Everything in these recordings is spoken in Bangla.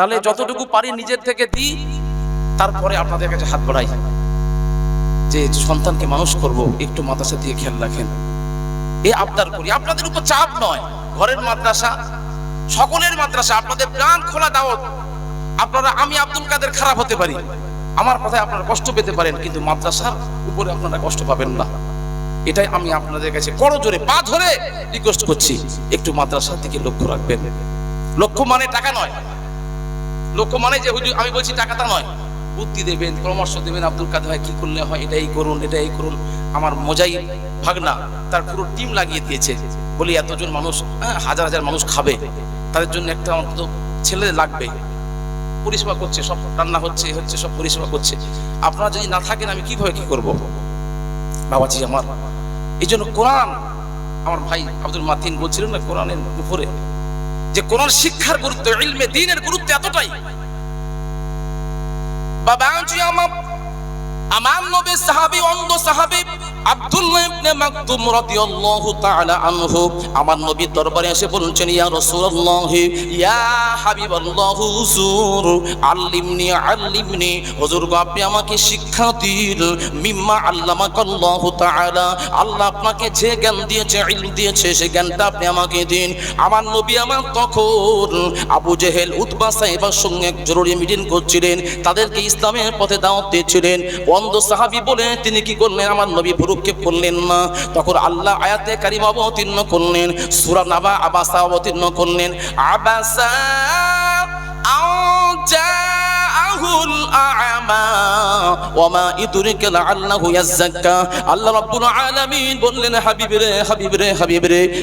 তাহলে যতটুকু পারি নিজের থেকে দিই, তারপরে আপনাদের কাছে হাত বাড়াই। যে সন্তানকে মানুষ করব, একটু মাদ্রাসা দিয়ে খেয়াল রাখেন। এ আবদার করি। আপনাদের উপর চাপ নয়। ঘরের মাদ্রাসা, সকলের মাদ্রাসা, আপনাদের প্রাণ খোলা দাওয়াত। আপনারা, আমি আব্দুল কাদের খারাপ হতে পারি। আমার কথায় আপনারা কষ্ট পেতে পারেন, কিন্তু মাদ্রাসার উপরে আপনারা কষ্ট পাবেন না। এটাই আমি আপনাদের কাছে করো জোরে, পা ধরে রিকোয়েস্ট করছি। একটু মাদ্রাসার দিকে লক্ষ্য রাখবেন। লক্ষ্য মানে টাকা নয়। লক্ষ্য মানে যে হুজুর আমি বলছি টাকাটা নয়। বুদ্ধি দেবেন পরামর্শ দেবেন আব্দুল কাদের ভাই কি করলে হয় এটাই করুন এটাই করুন। আমার মজাই ভাগনা তার পুরো টিম লাগিয়ে দিয়েছে। বলি এতজন মানুষ হ্যাঁ, হাজার হাজার মানুষ খাবে। তাদের জন্য একটা অন্তত ছেলে লাগবে। পরিষেবা করছে সব রান্না হচ্ছে হচ্ছে সব পরিষেবা করছে। আপনারা যদি না থাকেন আমি কীভাবে কি করব? বাবাজি আমার এই জন্য কোরআন আমার ভাই আব্দুল মাতিন বলছিলেন না কোরআনের উপরে যে কোরআন শিক্ষার গুরুত্ব ইলমে দিনের গুরুত্ব এতটাই। বাবা আমার নবী সাহাবী, অন্ধ সাহাবী আব্দুল্লাহ ইবনে মাকতুম রাদিয়াল্লাহু তাআলা আনহু আমার নবীর দরবারে এসে বলছেন, ইয়া রাসূলুল্লাহ, ইয়া হাবিবাল্লাহ, হুজুর, আল্লিমনি আল্লিমনি, হুজুর গো, আপনি আমাকে শিক্ষা দিন। মিম্মা আল্লামাকাল্লাহু তাআলা, আল্লাহ আপনাকে যে জ্ঞান দিয়েছে, ইলম দিয়েছে সেই জ্ঞানটা আপনি আমাকে দিন। আমার নবী আমার তখন আবু জেহেল, উতবা সাহেবের সঙ্গে জরুরি মিটিং করছিলেন। তাদেরকে ইসলামের পথে দাওয়াত দিয়েছিলেন। অন্ধ সাহাবি বলে, তিনি কি করলেন? আমার নবী ভুরুক্ষেপ করলেন না। তখন আল্লাহ আয়াতে কারিম অবতীর্ণ করলেন, সুরা নাবা আবাসা অবতীর্ণ করলেন। আবাসা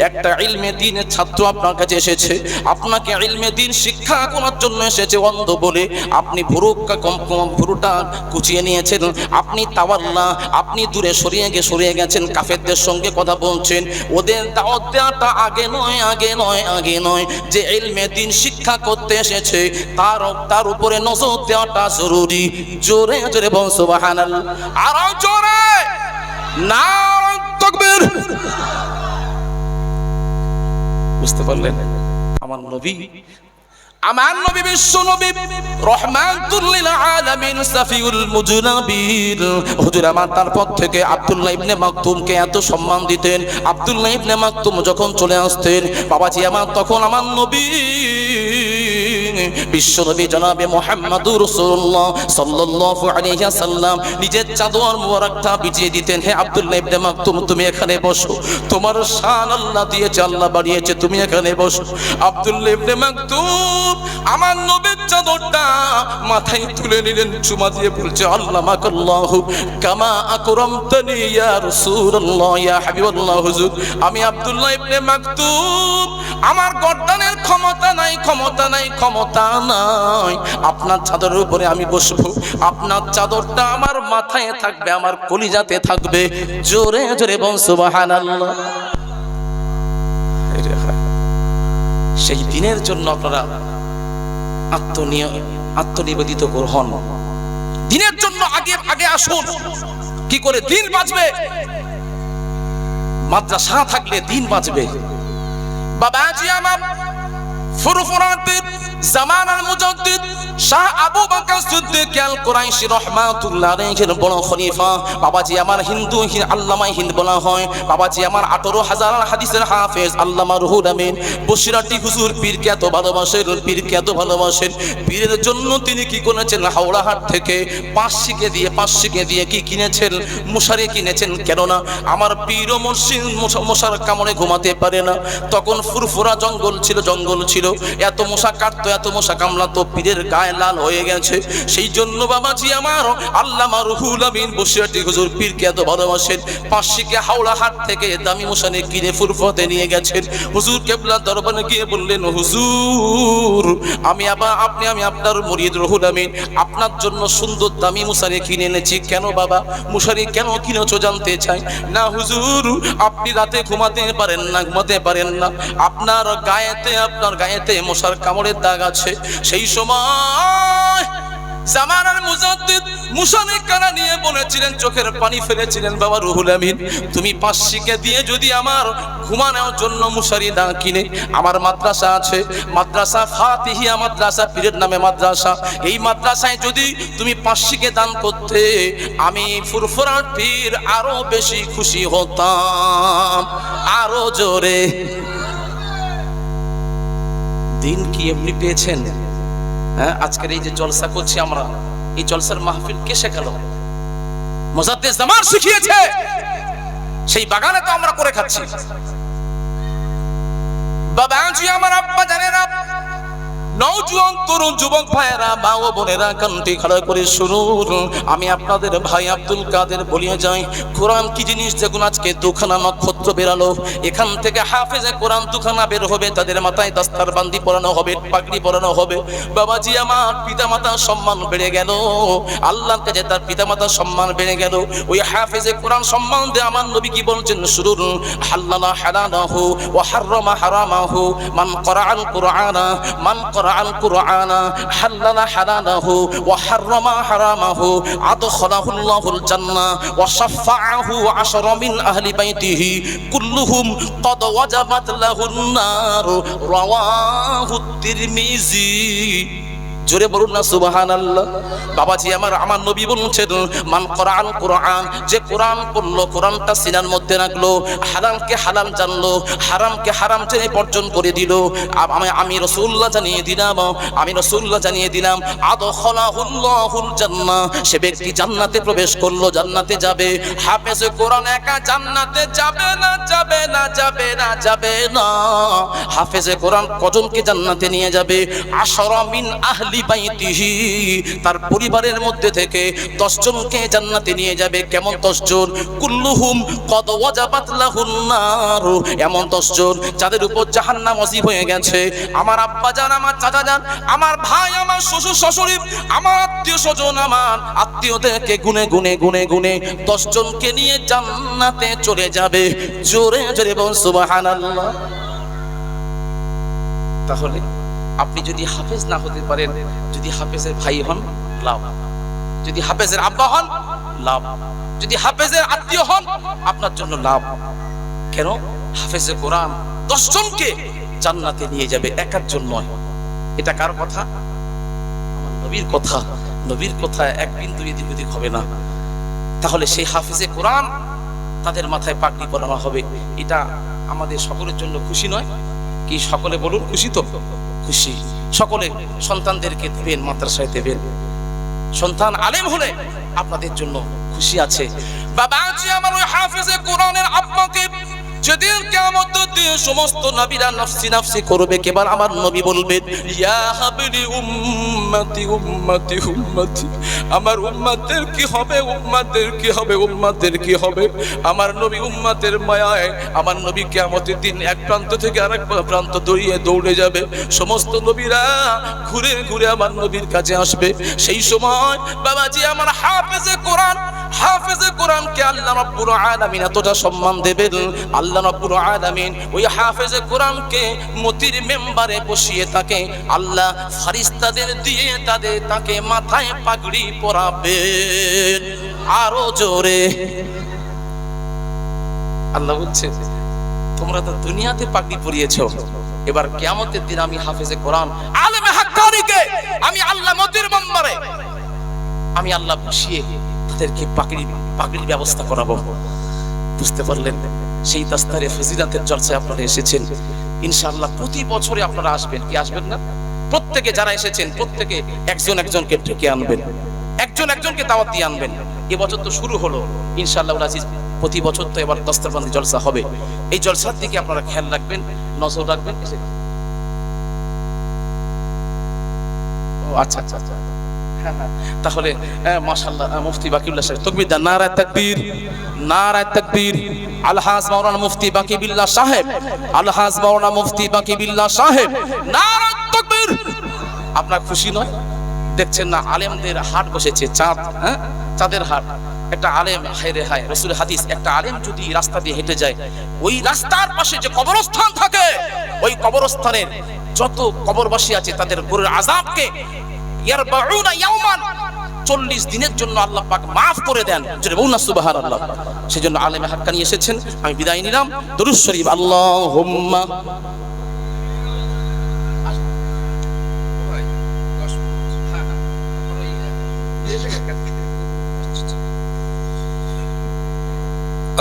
একটা ছাত্র আপনার কাছে এসেছে। আপনাকে শিক্ষা করার জন্য এসেছে অন্ধ বলে। আপনি নিয়েছেন। আপনি তাওয়াল্লা, আপনি দূরে সরিয়ে গিয়ে সরিয়ে গেছেন, কাফেরদের সঙ্গে কথা বলছেন। ওদের দাওয়াত দেওয়াটা আগে নয় আগে নয় আগে নয়। যে ইলমে দ্বীন শিক্ষা করতে এসেছে, তার তার উপরে নজর দেওয়াটা জরুরি। জোরে জোরে বল সুবহানাল্লাহ আরও জোরে! না তাকবীর! বুঝতে পারলেন? আমার নবী আমার নবী বিশ্ব নবী আলামিন সাফিউল হুজুর আমার থেকে আব্দুল্লাহ ইবনে মাকতুমকে এত সম্মান দিতেন। আব্দুল্লাহ ইবনে মাকতুম যখন চলে আসতেন, বাবাজি আমার, তখন আমার নবী। বিশ্বনবী জনাবে মোহাম্মদুর রাসূলুল্লাহ সাল্লাল্লাহু আলাইহি সাল্লাম নিজের চাদর মোবারকটা বিছিয়ে দিতেন, হে আব্দুল্লাহ ইবনে মাকতুম, তুমি এখানে বসো। তোমার শান আল্লাহ দিয়েছে, আল্লাহ বাড়িয়েছে তুমি এখানে বসো। আব্দুল্লাহ ইবনে মাকতুম আমার নবীর চাদরটা মাথায় তুলে নিলেন, চুমা দিয়ে বলছে আল্লাহ কামা আকরামতানি ইয়া রাসূলুল্লাহ আমি আব্দুল্লাহ ইবনে মাকতুম আমার গর্দানের ক্ষমতা নাই ক্ষমতা নাই ক্ষমতা নাই। আপনার চাদরের উপরে আমি বসবো। আপনার চাদরটা আমার মাথায় থাকবে, আমার কলিজাতে থাকবে। জোরে জোরে হ্যাঁ। সেই দিনের জন্য আপনারা আত্মনিয়, আত্মনিবেদিত হন দিনের জন্য আগে আগে আসুন। কি করে দিন বাঁচবে? মাদ্রাসা থাকলে দিন বাঁচবে। বাবাজি আমার ফুরফুরাতের জামানার মুজাদ্দিদ শাহ আবু আমার হিন্দু হিন্দ বলা হয়। আমার 18000 হাদিসের হাফেজ, আল্লামা আমিন। বসিরাটি হুজুর ভালোবাসেন পীরের জন্য তিনি কি করেছেন হাওড়াহাট থেকে পাঁচ শিখে দিয়ে, পাঁচ শিখে দিয়ে কি কিনেছেন? মশারি কিনেছেন? কেননা আমার পীর মসজিদ মশার কামড়ে ঘুমাতে পারে না। তখন ফুরফুরা জঙ্গল ছিল জঙ্গল ছিল। এত মশা কাটতো এত মশা কামড়াতো পীরের গায়ে লাল হয়ে গেছে। সেই জন্য বাবাজি আমার, আল্লামা রুহুল আমিন বসিরাটি হুজুর পীরকে এত ভালোবাসেন হাওড়া হাট থেকে দামি মশানে কিনে ফুরফতে নিয়ে গেছেন। হুজুর কেবলা দরবারে গিয়ে বললেন, হুজুর, আমি আবার আপনি, আমি আপনার রহুল আমিন, আপনার জন্য সুন্দর দামি মশারি কিনে এনেছি। কেন বাবা? মশারি কেন কিনেছো জানতে চাই? না হুজুর, আপনি রাতে ঘুমাতে পারেন না, ঘুমাতে পারেন না। আপনার গায়েতে আপনার গায়েতে মশার কামড়ের দাগ আছে। সেই সময় নিয়ে বলেছিলেন, চোখের পানি ফেলেছিলেন, বাবা রুহুল আমিন, তুমি পাঁচশিকে দিয়ে যদি আমার ঘুমানোর জন্য মুশারি না কিনে, আমার মাদ্রাসা আছে, মাদ্রাসা ফাতিহিয়া মাদ্রাসা, পীরের নামে মাদ্রাসা, এই মাদ্রাসায় যদি তুমি পাঁচশিকে দান করতে, আমি ফুরফুরার পীর আরও বেশি খুশি হতাম, আরও জোরে। দিন কি এমনি পেয়েছেন? হ্যাঁ আজকের এই যে জলসা করছি আমরা, এই জলসার মাহফিল কে শেখালো? মোজাদ্দেস জামান শিখিয়েছে। সেই বাগানে তো আমরা করে খাচ্ছি। বাবা আমার আব্বা, জানেনা নওজোয়ান তরুণ যুবক ভাইয়েরা, মা ও বোনেরা, কান্তি খাড়া করে শুনুন। আমি আপনাদের ভাই আব্দুল কাদের বলিয়ে যাই, কোরআন কি জিনিস? দেখুন, আজকে দুখানা নক্ষত্র বেরালো। এখান থেকে হাফেজে কোরআন দুখানা বের হবে, তাদের মাথায় দাস্তার বান্দি পরানো হবে, পাগড়ি পরানো হবে। বাবাজি, আমার পিতা পিতামাতার সম্মান বেড়ে গেল। আল্লাহর কাছে তার পিতা পিতামাতার সম্মান বেড়ে গেল। ওই হাফেজে কোরআন সম্মান দিয়ে আমার নবী কি বলছেন? শুরুর হাল্লালা হালালাহু ওয়া হাররামা হারামাহু, মান করাআল কুরআনা, মান কুরআনা قرأ القرآن حلل حلاله وحرم حرامه أدخله الله الجنة وشفعه عشر من أهل بيته كلهم قد وجبت له النار رواه الترمذي জোরে বলুন না সুবাহান আল্লাহ বাবাজি আমার আমার নবী বলছেন, মান কোরআন কোরআন, যে কোরআন পড়ল, কোরআনটা সিনার মধ্যে রাখল হালালকে হালাল জানলো, হারামকে হারাম জেনে বর্জন করে দিল। আমি আমি রসুল্লাহ জানিয়ে দিলাম, আমি রসুল্লাহ জানিয়ে দিলাম, আদখলাহুল্লাহুল জান্নাহ সে ব্যক্তি জান্নাতে প্রবেশ করল, জান্নাতে যাবে। হাফেজে কোরআন একা জান্নাতে যাবে না যাবে না যাবে না যাবে না। হাফেজে কোরআন কজনকে জান্নাতে নিয়ে যাবে? আশরা মিন আহলি বাইতিহি তার পরিবারের মধ্যে থেকে দশ জনকে জান্নাতে নিয়ে যাবে। কেমন দশ জন কুল্লুহুম কদ ওয়াজাবাত লাহুন নার। এমন দশ জন যাদের উপর জাহান্নাম ওয়াজিব হয়ে গেছে। আমার আব্বা জান আমার চাচা জান আমার ভাই, আমার শ্বশুর শাশুড়ি, আমার আত্মীয় স্বজন, আমার আত্মীয়দেরকে গুনে গুনে গুনে গুনে দশ জনকে নিয়ে জান্নাতে চলে যাবে। জোরে জোরে বল, সুবহানাল্লাহ। তাহলে আপনি যদি হাফেজ না হতে পারেন, যদি হাফেজের ভাই হন, লাভ। যদি হাফেজের আব্বা হন, লাভ। যদি হাফেজের আত্মীয় হন, আপনার জন্য লাভ। কেন? হাফেজে কোরআন দশজনকে জান্নাতে নিয়ে যাবে একার জন্য এটা কার কথা? নবীর কথা। নবীর কথা এক বিন্দু এদিক ওদিক হবে না। তাহলে সেই হাফেজে কোরআন তাদের মাথায় পাগড়ি পরানো হবে। এটা আমাদের সকলের জন্য খুশি নয়। কি সকলে বলুন খুশি তো? খুশি। সকলে সন্তানদেরকে দেবেন, মাদ্রাসায় দেবেন। সন্তান আলেম হলে আপনাদের জন্য খুশি আছে। বাবা আমার ওই হাফেজে কোরআনের আব্বাকে যেদিন দিয়ে সমস্ত করবে আমার নবী বলবেন আমার উম্মতের কি হবে, উম্মতের কি হবে, উম্মতের কি হবে? আমার নবী উম্মতের মায়ায় আমার নবী কিয়ামতের দিন এক প্রান্ত থেকে আরেক প্রান্ত দৌড়িয়ে দৌড়ে যাবে। সমস্ত নবীরা ঘুরে ঘুরে আমার নবীর কাছে আসবে। সেই সময় বাবাজি আমার হাফেজে কোরআন, হাফেজে কোরআনকে আল্লাহ রাব্বুল আলামিন এতটা সম্মান দেবেন আল্লাহ রাব্বুল আলামিন ওই কোরআনকে মতির মেম্বারে বসিয়ে আল্লাহ ফারিস্তাদের দিয়ে তাদের, তাকে মাথায় পাগড়ি আরও জোরে। আল্লাহ বলছে তোমরা তো দুনিয়াতে পাগড়ি পরিয়েছো। এবার কিয়ামতের দিন আমি হাফেজে কোরআন আলেমে হাক্কানিকে আমি আল্লাহ মতির মেম্বারে, আমি আল্লাহ বসিয়ে তাদেরকে পাগড়ি, পাগড়ির ব্যবস্থা করাবো। বুঝতে পারলেন? সেই দাস্তারে ফজিলাতের জলসায় আপনারা এসেছেন। ইনশাআল্লাহ প্রতি বছরে আপনারা আসবেন। কি আসবেন না? প্রত্যেকে যারা এসেছেন, প্রত্যেকে একজন একজনকে ডেকে আনবেন। একজন একজনকে দাওয়াত দিয়ে আনবেন। এবছর তো শুরু হলো। ইনশাআল্লাহ আজিজ, প্রতি বছর তো এবার দস্তরবন্দি জলসা হবে। এই জলসার দিকে আপনারা খেয়াল রাখবেন, নজর রাখবেন। ও আচ্ছা আচ্ছা আচ্ছা। তাহলে মাশাল্লাহ মুফতি বাকিউল্লাহ সাহেব তকবীর দেন নারায় তাকবীর নারায় তাকবীর, আলহাজ মাওলানা মুফতি বাকিবিল্লাহ সাহেব, আলহাজ মাওলানা মুফতি বাকিবিল্লাহ সাহেব, নারায় তাকবীর। আপনার খুশি নয়? দেখছেন না, আলেমদের হাট বসেছে, চাঁদ হ্যাঁ? চাঁদের হাট। একটা আলেম হায় রে হায় রসুল হাদিস, একটা আলেম যদি রাস্তা দিয়ে হেঁটে যায়, ওই রাস্তার পাশে যে কবরস্থান থাকে, ওই কবরস্থানের যত কবরবাসী আছে, তাদের গরুর আজাবকে চল্লিশ দিনের জন্য আল্লাহ পাক মাফ করে দেন। না, সুবহানাল্লাহ। সেজন্য আলেমে হাক্কানি এসেছেন। আমি বিদায় নিলাম। দরুদ শরীফ, আল্লাহুম্মা।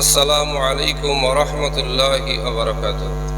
আসসালামু আলাইকুম ওরহমতুল্লাহি ওবরাকাতুহ